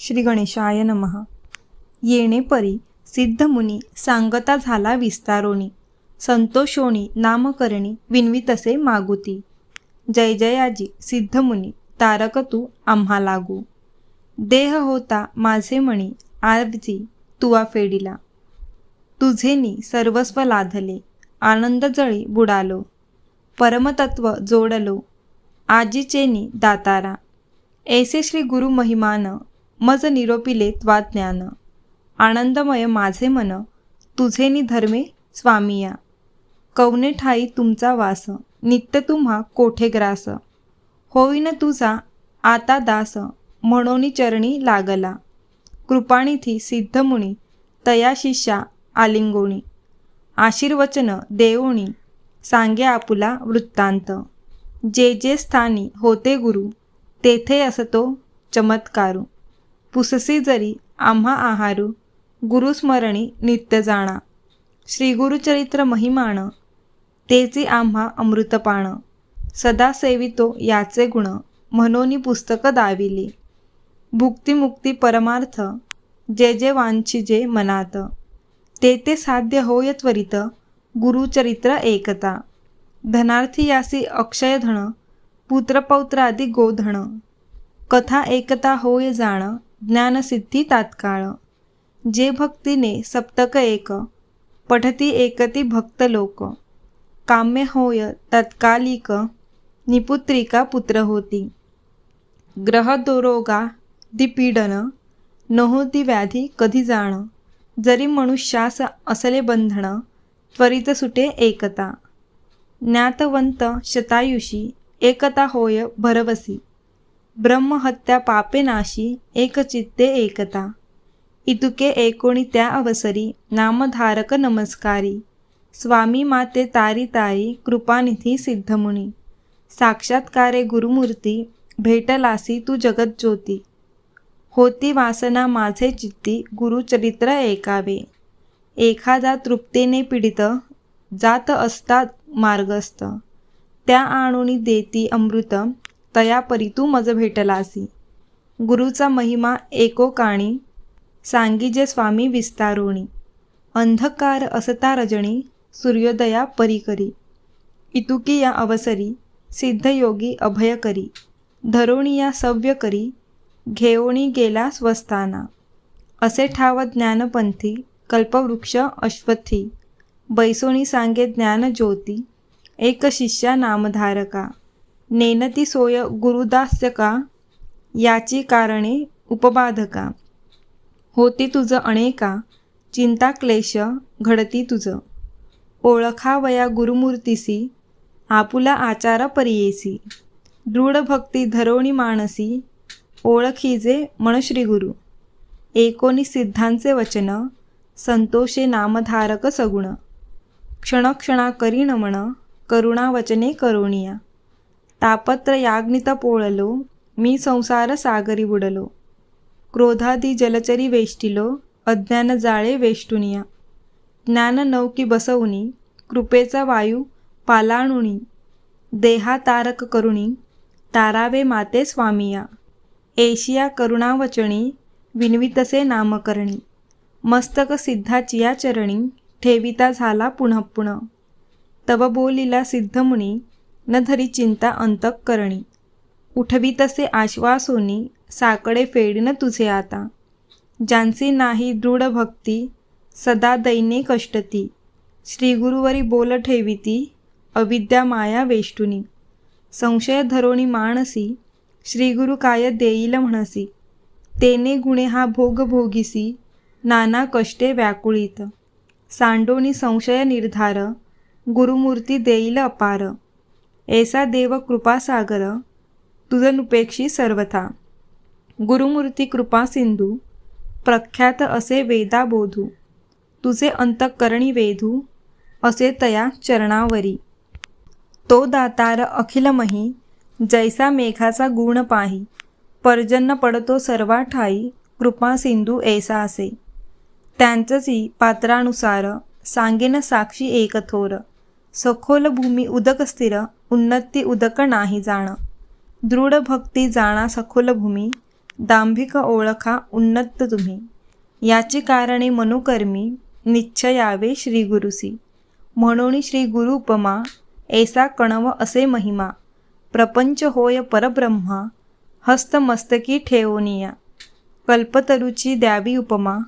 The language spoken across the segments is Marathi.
श्री गणेशाय नमः. येणे परी सिद्धमुनी सांगता झाला विस्तारोणी. संतोषोणी नामकरणी विनवितसे मागुती. जय जयाजी सिद्धमुनी तारक तू आम्हा लागू. देह होता माझे मणी आरजी तुवा फेडिला. तुझेनी सर्वस्व लाधले आनंद जळी बुडालो. परमतत्व जोडलो आजीचेनी दातारा. ऐसे श्री गुरु महिमान मज निरोपिले त्वा ज्ञान. आनंदमय माझे मन तुझेनी धर्मे स्वामिया कवने ठाई तुमचा वास नित्य तुम्हा कोठे ग्रास. होईन तुझा आता दास म्हणोनी चरणी लागला. कृपाणिथी सिद्धमुनी तया शिष्या आलिंगोणी. आशीर्वचन देवोणी सांगे आपुला वृत्तांत. जे जे स्थानी होते गुरु तेथे असतो चमत्कारू. पुससी जरी आम्हा आहारू गुरुस्मरणी नित्य जाणा. श्री गुरुचरित्र महिमान तेचे आम्हा अमृतपाण सदा सेवितो याचे गुण म्हणोनी पुस्तक दाविली. भुक्तिमुक्ती परमार्थ जे जे वांछिजे मनात. ते ते साध्य होय त्वरित गुरुचरित्र एकता. धनार्थी यासी अक्षय धन पुत्रपौत्रादी गोधन. कथा एकता होय जाण ज्ञानसिद्धी तात्काळ. जे भक्तीने सप्तक एक पठती एकती भक्त लोक. काम्य होय तत्कालिक निपुत्रिका पुत्र होती. ग्रह दोरोगा दिपीडन नहोती व्याधी कधी जाण. जरी मनुष्यास असले बंधन त्वरित सुटे एकता. ज्ञातवंत शतायुषी एकता होय भरवसी. ब्रह्महत्या पापे नाशी एकचित्ते एकता. इतुके एकोणी त्या अवसरी नामधारक नमस्कारी. स्वामी माते तारी तारी कृपानिधी सिद्धमुनी. साक्षात्कारे गुरुमूर्ती भेटलासी तू जगज्योती. होती वासना माझे चित्ती गुरुचरित्र ऐकावे. एखादा तृप्तीने पीडित जात असतात मार्गस्थ. त्या आणुनी देती अमृत तया परी तू मज भेटलासी. गुरुचा महिमा एकोकाणी सांगीजे स्वामी विस्तारोणी. अंधकार असता रजणी सूर्योदया परिकरी. इतुकी या अवसरी सिद्धयोगी अभय करी. धरोणी या सव्य करी घेओणी गेला स्वस्ताना असे ठाव ज्ञानपंथी कल्पवृक्ष अश्वथी. बैसोणी सांगे ज्ञान ज्योती एक शिष्या नामधारका. नेनती सोय गुरुदास्यका याची कारणे उपबाधका. होती तुझं अनेका चिंता क्लेश घडती तुझं. ओळखावया गुरुमूर्तीसी आपुला आचार परियेसी. दृढ भक्ती धरोणी मानसी ओळखीजे मनश्री गुरु. एकोणी सिद्धांचे वचन संतोषे नामधारक सगुण. क्षणक्षणा करी नमण करुणा वचने तापत्र याग्नित पोळलो मी संसार सागरी बुडलो क्रोधादी जलचरी वेष्टिलो अज्ञान जाळे वेष्टुनिया ज्ञान नौकी बसवुनी कृपेचा वायू पालाणुनी देहा तारक करुणी तारावे माते स्वामिया एशिया करुणावचणी विनवितसे नामकरणी मस्तक सिद्धाचिया चरणी ठेविता झाला पुनः पुनः तव बोलिला सिद्धमुनी न धरी चिंता अंतकरणी उठवी तसे आश्वासोनी साकडे फेडिन तुझे आता. ज्यांची नाही दृढ भक्ती सदा दैने कष्टती. श्री गुरुवरी बोल ठेविती अविद्या माया वेष्टुनी. संशय धरोणी माणसी श्री गुरु काय देईल म्हणसी. तेने गुणे हा भोग भोगिसी नाना कष्टे व्याकुळीत. सांडोनी संशय निर्धार गुरुमूर्ती देईल अपार. ऐसा देव कृपासागर तुझनुपेक्षी सर्वथा। गुरुमूर्ती कृपा सिंधू प्रख्यात असे वेदा बोधू तुझे अंतःकरणी वेधू असे तया चरणावरी। तो दातार अखिलमही जैसा मेघाचा गुण पाही। पर्जन्य पडतो सर्वा ठाई कृपा सिंधू ऐसा असे। त्यांचंची पात्रानुसार सांगेन साक्षी एकथोर सखोल भूमी उदक स्थिर उन्नती उदक नाही जाण. दृढ भक्ती जाणा सखोल भूमी दांभिक ओळखा उन्नत तुम्ही. याची कारणे मनोकर्मी निश्चयावे श्री गुरुसी म्हणून श्री गुरु उपमा ऐसा कणव असे महिमा. प्रपंच होय परब्रह्मा हस्तमस्तकी ठेवनिया कल्पतरुची द्यावी उपमा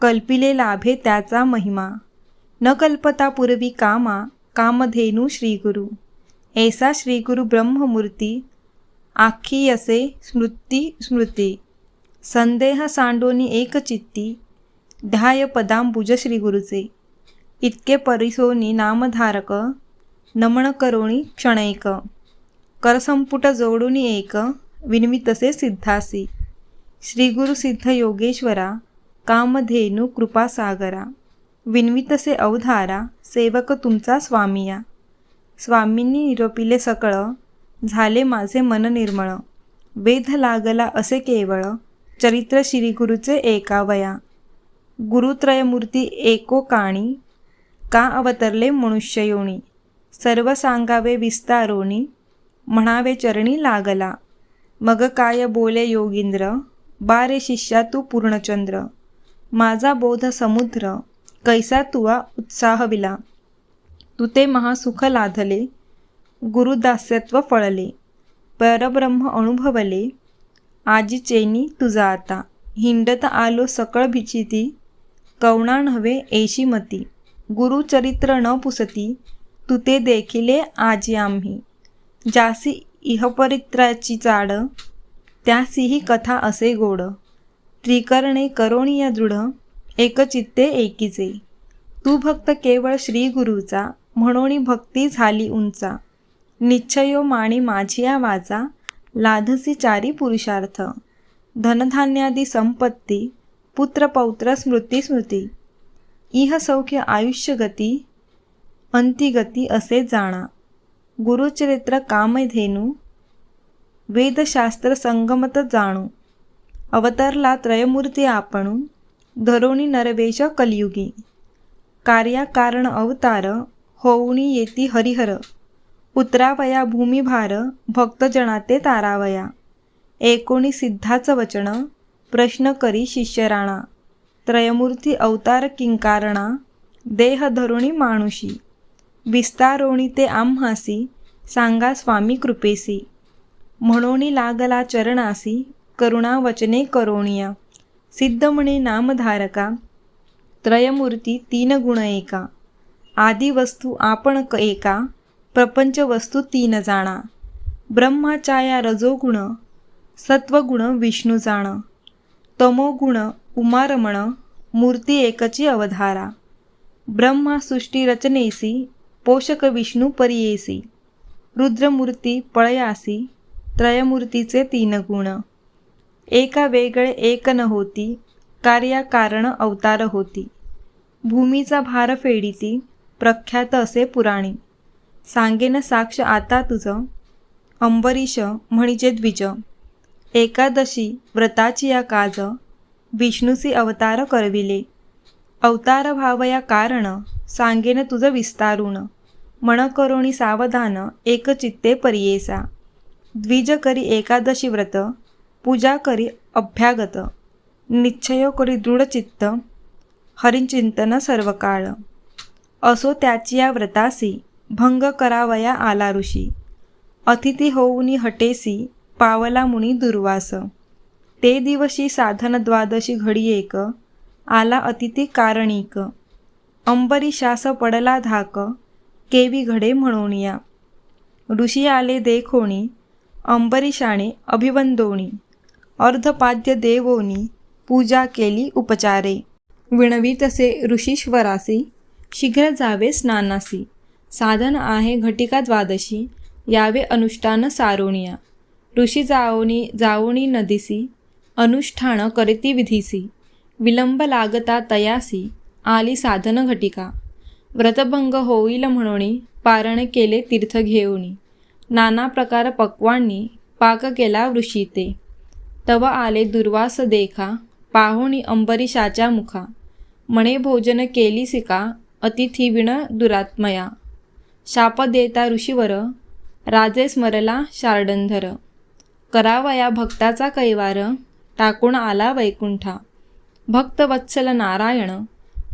कल्पिले लाभे त्याचा महिमा. न कल्पता पूर्वी कामा कामधेनू श्रीगुरु। ऐसा श्रीगुरु ब्रह्ममूर्ती आखी असे स्मृती स्मृती। संदेह सांडोनी एकचित्ती ध्याय पदांबुज श्रीगुरुचे। इतके परिसोनी नामधारक नमन करोणी क्षणैक। करसंपुट जोडूनी एक विनमितसे सिद्धासी। श्रीगुरु सिद्ध योगेश्वरा कामधेनु कृपासागरा। विनवितसे अवधारा सेवक तुमचा स्वामिया. स्वामींनी निरोपिले सकळ झाले माझे मन निर्मळ. वेध लागला असे केवळ चरित्र श्रीगुरुचे एकावया. गुरुत्रयमूर्ती एको काणी का अवतरले मनुष्ययोनी सर्व सांगावे विस्तारोनी म्हणावे चरणी लागला. मग काय बोले योगींद्र? बारे शिष्या तू पूर्णचंद्र. माझा बोध समुद्र. कैसा तुवा उत्साहविला. तू ते महासुख लाधले गुरुदास्यत्व फळले परब्रह्म अनुभवले आजी चेनी तुझा आता. हिंडत आलो सकळ भिचिती कवणा नव्हे ऐशी मती. गुरुचरित्र न पुसती तुते ते देखिले आजी आम्ही. जासी इहपरित्राची चाड त्यासीही कथा असे गोड. त्रिकरणे करोणीय दृढ एकचित्ते एकीचे. तू भक्त केवळ श्री गुरुचा म्हणून भक्ती झाली उंचा. निश्चयो माणी माझिया वाचा लाधसी चारी पुरुषार्थ. धनधान्यादी संपत्ती पुत्रपौत्र स्मृती स्मृती. इह सौख्य आयुष्य गती अंतिगती असे जाणा. गुरुचरित्र कामधेनू वेदशास्त्र संगमत जाणू. अवतरला त्रयमूर्ती आपणू धरोणी नरवेश कलियुगी। कार्याकारण अवतार होऊनी येती हरिहर। उतरावया भूमिभार भक्तजनाते तारावया। एकोणी सिद्धाचं वचन प्रश्न करी शिष्यराणा। त्रयमूर्ती अवतार किंकारणा देह धरुणी माणुशी। विस्तारोणी ते आम्हासी सांगा स्वामी कृपेसी। म्हणोनी लागला चरणासी करुणा वचने करोणिया सिद्धमणे नामधारका त्रयमूर्ती तीन गुण एका आदी वस्तू आपण एका प्रपंच वस्तू तीन जाणा ब्रह्माचाया रजोगुण सत्वगुण विष्णू जाण तमोगुण उमारमण मूर्ती एकची अवधारा ब्रह्मा सृष्टी रचनेसी पोषक विष्णू परियेसी रुद्रमूर्ती पळयासी त्रयमूर्तीचे तीन गुण एका वेगळे एक न होती कार्याकारण अवतार होती. भूमीचा भार फेडीती प्रख्यात असे पुराणी. सांगेन साक्ष आता तुझं अंबरीश म्हणजे द्विज. एकादशी व्रताची या काज विष्णूसी अवतार करविले. अवतार भावया कारण सांगेन तुझं विस्तारून. मन करोणी सावधान एकचित्ते परियेसा. द्विज करी एकादशी व्रत पूजा करी अभ्यागत निश्चय करी दृढचित्त हरिचिंतन सर्व काळ असो त्याची या व्रतासी भंग करावया आला ऋषी. अतिथी होऊनी हटेसी पावला मुनी दुर्वास. ते दिवशी साधन द्वादशी घडी एक आला अतिथी कारणिक. अंबरीशास पडला धाक केवी घडे म्हणूनिया. ऋषी आले देखोणी अंबरीशाने अभिवंदोणी. अर्धपाद्य देवोनी पूजा केली उपचारे. विणवी तसे ऋषीश्वरासी शीघ्र जावे स्नानासी. साधन आहे घटिका द्वादशी यावे अनुष्ठान सारोणिया. ऋषी जाओनी जाओणी नदीसी अनुष्ठान करीती विधीसी. विलंब लागता तयासी आली साधन घटिका. व्रतभंग होईल म्हणून पारण केले तीर्थ घेऊनी. नाना प्रकार पक्वांनी पाक केला वृषी ते तव आले दुर्वास देखा पाहुणी अंबरीशाच्या मुखा. मणे भोजन केली सिका अतिथिविण दुरात्मया. शाप देता ऋषीवर राजे स्मरला शार्डंधर. करावया भक्ताचा कैवार टाकून आला वैकुंठा. भक्तवत्सल नारायण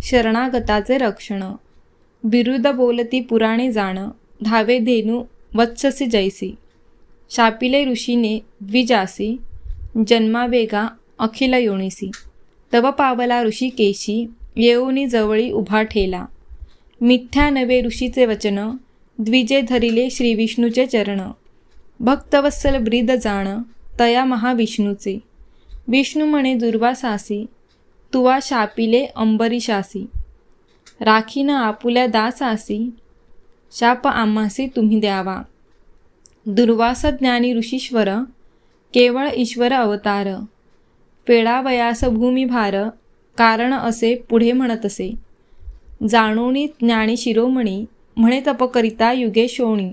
शरणागताचे रक्षण. बिरुद बोलती पुराणे जाण धावे धेनू वत्ससी जैसी. शापिले ऋषीने द्विजासी जन्मावेगा अखिल योनिसी. तव पावला ऋषिकेशी येऊनी जवळी उभा ठेला. मिथ्या नवे ऋषीचे वचन द्विजे धरिले श्रीविष्णूचे चरण. भक्तवत्सल ब्रीद जाण तया महाविष्णूचे. विष्णू म्हणे दुर्वासासी तुवा शापिले अंबरीशासी राखीन आपुल्या दासासी शाप आम्हासी तुम्ही द्यावा. दुर्वास ज्ञानी ऋषीश्वर केवळ ईश्वर अवतार. पेळावयास भूमिभार कारण असे पुढे म्हणत असे. जाणोनी ज्ञानी शिरोमणी म्हणे तपकरिता युगे शोणी.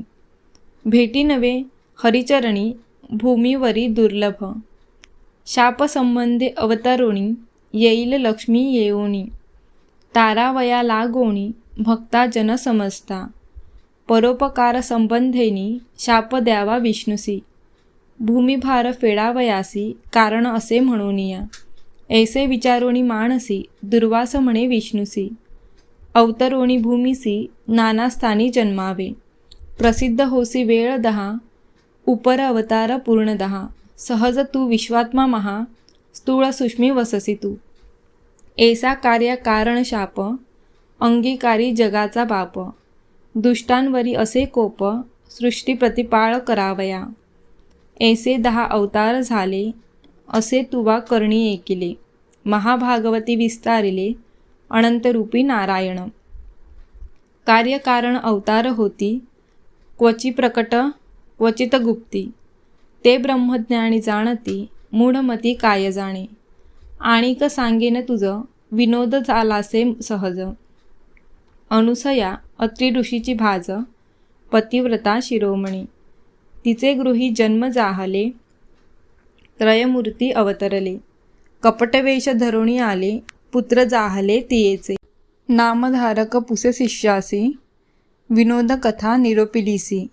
भेटी नवे हरिचरणी भूमीवरी दुर्लभ. शापसंबंधी अवतरुणी येईल लक्ष्मी येऊनी. तारावया लागोणी भक्ता जन समजता परोपकार संबंधेनी शाप द्यावा विष्णुसी. भूमिभार फेडावयासी कारण असे म्हणूनिया. ऐसे विचारोणी मानसी दुर्वास म्हणे विष्णुसी. अवतरोणी भूमिसी नानास्थानी जन्मावे. प्रसिद्ध होसी वेळ दहा उपर अवतार पूर्ण दहा. सहज तू विश्वात्मा महा स्थूळ सुष्मी वससी तू. ऐसा कार्य कारण शाप अंगीकारी जगाचा बाप. दुष्टांवरी असे कोप सृष्टी प्रतिपाळ करावया. ऐसे दहा अवतार झाले असे तुवा करणी ऐकिले. महाभागवती विस्तारिले अनंतरूपी नारायण. कार्यकारण अवतार होती क्वचि प्रकट क्वचित गुप्ती ते ब्रह्मज्ञानी जाणती मूढमती काय जाणे. आणिक सांगेन तुझं विनोद झालासे सहज. अनुसया अत्रि ऋषीची भाज पतिव्रता शिरोमणी. तिचे गृही जन्म जाहले त्रयमूर्ती अवतरले. कपटवेश धरुणी आले पुत्र जाहले तियेचे. नामधारक पुसे शिष्यासी विनोद कथा निरोपिलीसी.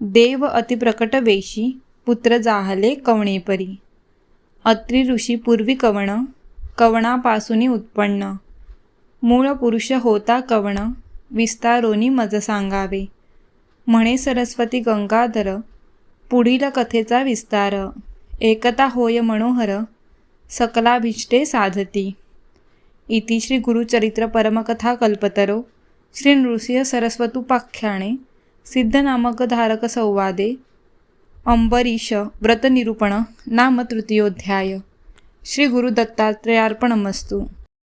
देव अतिप्रकट वेशी पुत्र जाहले कवणेपरी. अत्रि ऋषी पूर्वी कवण कवणापासून उत्पन्न. मूळ पुरुष होता कवण विस्तारोनी मज सांगावे. म्हणे सरस्वती गंगाधर पुढील कथेचा विस्तार. एकता होय मनोहर सकलाभिष्टे साधती. इति श्री गुरुचरित्र परमकथा कल्पतरो श्री नृसिंह सरस्वतुपाख्याने सिद्धनामक धारक संवादे अंबरीश व्रतनिरूपण नाम तृतीयोध्याय. श्री गुरुदत्तात्रेयार्पणमस्तु.